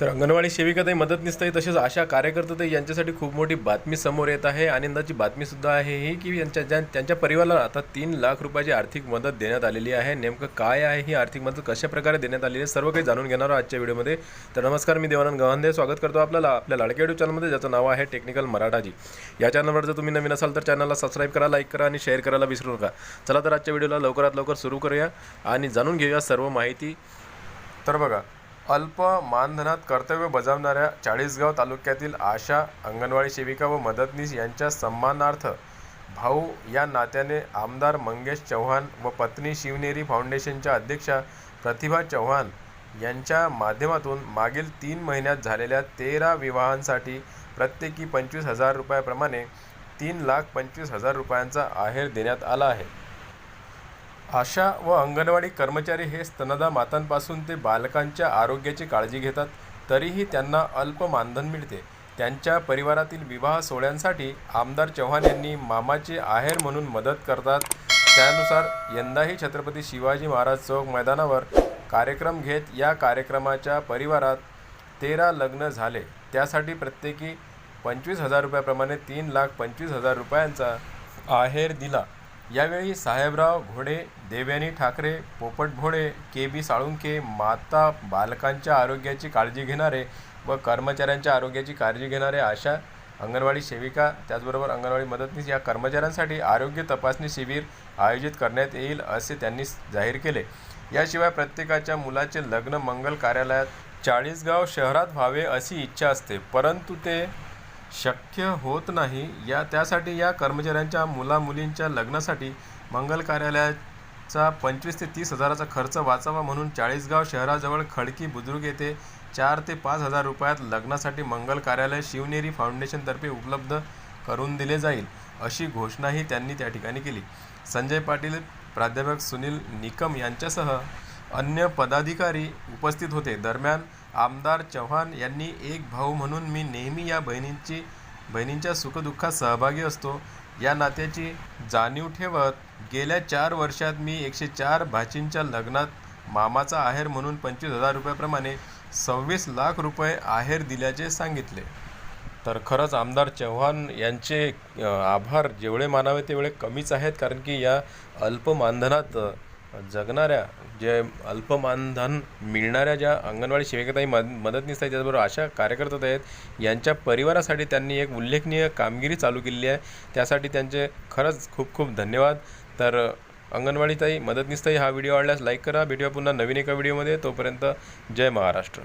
तर अंगणवाडी सेविकाताई मदतनीसताई तसेच आशा कार्यकर्ताताई यांच्यासाठी खूप मोठी बातमी समोर येत आहे. आनंदाची बातमीसुद्धा आहे ही की यांच्या ज्या त्यांच्या परिवाराला आता तीन लाख रुपयाची आर्थिक मदत देण्यात आलेली आहे. नेमकं काय आहे ही आर्थिक मदत कशा प्रकारे देण्यात आलेली आहे सर्व काही जाणून घेणार आहोत आजच्या व्हिडिओमध्ये. तर नमस्कार मी देवानंद गव्हांदे. स्वागत करतो आपल्याला आपल्या लाडक्या युट्यूब चॅनलमध्ये ज्याचं नाव आहे टेक्निकल मराठाजी. या चॅनलवर जर तुम्ही नवीन असाल तर चॅनलला सबस्क्राईब करा लाईक करा आणि शेअर करायला विसरू नका. चला तर आजच्या व्हिडिओला लवकरात लवकर सुरू करूया आणि जाणून घेऊया सर्व माहिती. तर बघा अल्प मानधनात कर्तव्य बजावणाऱ्या चाळीसगाव तालुक्यातील आशा अंगणवाडी सेविका व मदतनीस यांच्या सन्मानार्थ भाऊ या नात्याने आमदार मंगेश चव्हाण व पत्नी शिवनेरी फाउंडेशनच्या अध्यक्षा प्रतिभा चव्हाण यांच्या माध्यमातून मागील तीन महिन्यात झालेल्या तेरा विवाहांसाठी प्रत्येकी पंचवीस हजार रुपयाप्रमाणे तीन लाख पंचवीस हजार रुपयांचा आहेर देण्यात आला आहे. आशा व अंगणवाडी कर्मचारी हे स्तनदा मातांपासून ते बालकांच्या आरोग्याची काळजी घेतात तरीही त्यांना अल्प मानधन मिळते. त्यांच्या परिवारातील विवाह सोहळ्यांसाठी आमदार चव्हाण यांनी मामाचे आहेर म्हणून मदत करतात. त्यानुसार यंदाही छत्रपती शिवाजी महाराज चौक मैदानावर कार्यक्रम घेत या कार्यक्रमाच्या परिवारात तेरा लग्न झाले. त्यासाठी प्रत्येकी पंचवीस हजार रुपयाप्रमाणे तीन लाख पंचवीस हजार रुपयांचा आहेर दिला. यावेळी साहेबराव घोडे देवयानी ठाकरे पोपट भोडे के बी साळुंके माता बालकांच्या आरोग्याची काळजी घेणारे व कर्मचाऱ्यांच्या आरोग्याची काळजी घेणारे आशा अंगणवाडी सेविका त्याचबरोबर अंगणवाडी मदतनीस या कर्मचाऱ्यांसाठी आरोग्य तपासणी शिबिर आयोजित करण्यात येईल असे त्यांनी जाहीर केले. याशिवाय प्रत्येकाच्या मुलाचे लग्न मंगल कार्यालयात चाळीसगाव शहरात व्हावे अशी इच्छा असते परंतु ते शक्य होत नाही. या त्यासाठी या कर्मचाऱ्यांच्या मुलामुलींच्या लग्नासाठी मंगल कार्यालयाचा पंचवीस ते तीस हजाराचा खर्च वाचावा म्हणून चाळीसगाव शहराजवळ खडकी बुद्रुक येथे चार ते पाच हजार रुपयात लग्नासाठी मंगल कार्यालय शिवनेरी फाउंडेशनतर्फे उपलब्ध करून दिले जाईल अशी घोषणाही त्यांनी त्या ठिकाणी केली. संजय पाटील प्राध्यापक सुनील निकम यांच्यासह अन्य पदाधिकारी उपस्थित होते. दरम्यान आमदार चव्हाण यांनी एक भाऊ म्हणून मी नेहमी या बहिणींची बहिणींच्या सुखदुःखात सहभागी असतो. या नात्याची जाणीव ठेवत गेल्या चार वर्षात मी एकशे चार भाचींच्या लग्नात मामाचा आहेर म्हणून पंचवीस हजार रुपयाप्रमाणे सव्वीस लाख रुपये आहेर दिल्याचे सांगितले. तर खरंच आमदार चव्हाण यांचे आभार जेवढे मानावे तेवढे कमीच आहेत कारण की या अल्प मानधनात जगणाऱ्या जे अल्प मानधन मिळणाऱ्या ज्या अंगणवाडी सेविकाताई मद मदतनीस आहेत त्याचबरोबर अशा कार्यकर्त्यात आहेत यांच्या परिवारासाठी त्यांनी एक उल्लेखनीय कामगिरी चालू केलेली आहे. त्यासाठी त्यांचे खरंच खूप खूप धन्यवाद. तर अंगणवाडीताई मदतनीसताई हा व्हिडिओ आवडल्यास लाईक करा. भेटूया पुन्हा नवीन एका व्हिडिओमध्ये. तोपर्यंत जय महाराष्ट्र.